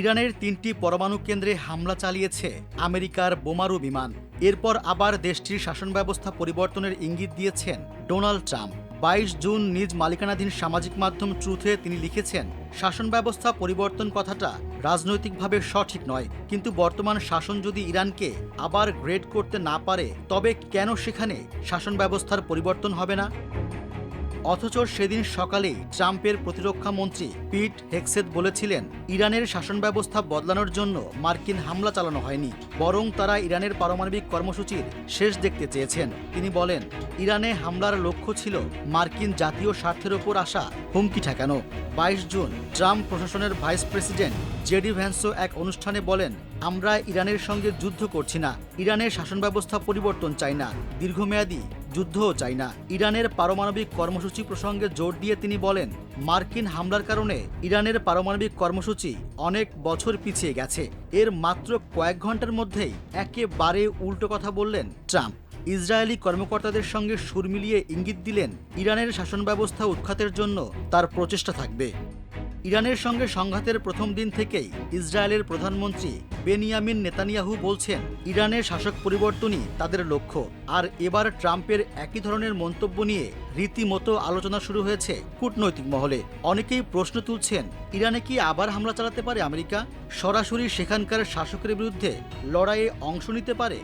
ইরানের তিনটি পরমাণু কেন্দ্রে হামলা চালিয়েছে আমেরিকার বোমারু বিমান। এরপর আবার দেশটির শাসন ব্যবস্থা পরিবর্তনের ইঙ্গিত দিয়েছেন ডোনাল্ড ট্রাম্প। বাইশ জুন নিজ মালিকানাধীন সামাজিক মাধ্যম ট্রুথে তিনি লিখেছেন শাসন ব্যবস্থা পরিবর্তন কথাটা রাজনৈতিকভাবে সঠিক নয়, কিন্তু বর্তমান শাসন যদি ইরানকে আবার গ্রেড করতে না পারে, তবে কেন সেখানে শাসন ব্যবস্থার পরিবর্তন হবে না? অথচ সেদিন সকালেই ট্রাম্পের প্রতিরক্ষা মন্ত্রী পিট হেক্সেত বলেছিলেন, ইরানের শাসন ব্যবস্থা বদলানোর জন্য মার্কিন হামলা চালানো হয়নি, বরং তারা ইরানের পারমাণবিক কর্মসূচির শেষ দেখতে চেয়েছেন। তিনি বলেন, ইরানে হামলার লক্ষ্য ছিল মার্কিন জাতীয় স্বার্থের ওপর আসা হুমকি ঠেকানো। বাইশ জুন ট্রাম্প প্রশাসনের ভাইস প্রেসিডেন্ট জেডি ভ্যান্সো এক অনুষ্ঠানে বলেন, আমরা ইরানের সঙ্গে যুদ্ধ করছি না, ইরানের শাসন ব্যবস্থা পরিবর্তন চাই না, দীর্ঘমেয়াদী যুদ্ধও চাই না। ইরানের পারমাণবিক কর্মসূচি প্রসঙ্গে জোর দিয়ে তিনি বলেন, মার্কিন হামলার কারণে ইরানের পারমাণবিক কর্মসূচি অনেক বছর পিছিয়ে গেছে। এর মাত্র কয়েক ঘণ্টার মধ্যেই একেবারে উল্টো কথা বললেন ট্রাম্প। ইসরায়েলি কর্মকর্তাদের সঙ্গে সুর মিলিয়ে ইঙ্গিত দিলেন, ইরানের শাসন ব্যবস্থা উৎখাতের জন্য তার প্রচেষ্টা থাকবে। ইরানের সঙ্গে সংঘাতের প্রথম দিন থেকেই ইসরায়েলের প্রধানমন্ত্রী বেনিয়ামিন নেতানিয়াহু বলছেন, ইরানের শাসক পরিবর্তনই তাদের লক্ষ্য। আর এবার ট্রাম্পের একই ধরনের মন্তব্য নিয়ে রীতিমতো আলোচনা শুরু হয়েছে কূটনৈতিক মহলে। অনেকেই প্রশ্ন তুলছেন, ইরানে কি আবার হামলা চালাতে পারে আমেরিকা? সরাসরি সেখানকার শাসকের বিরুদ্ধে লড়াইয়ে অংশ নিতে পারে?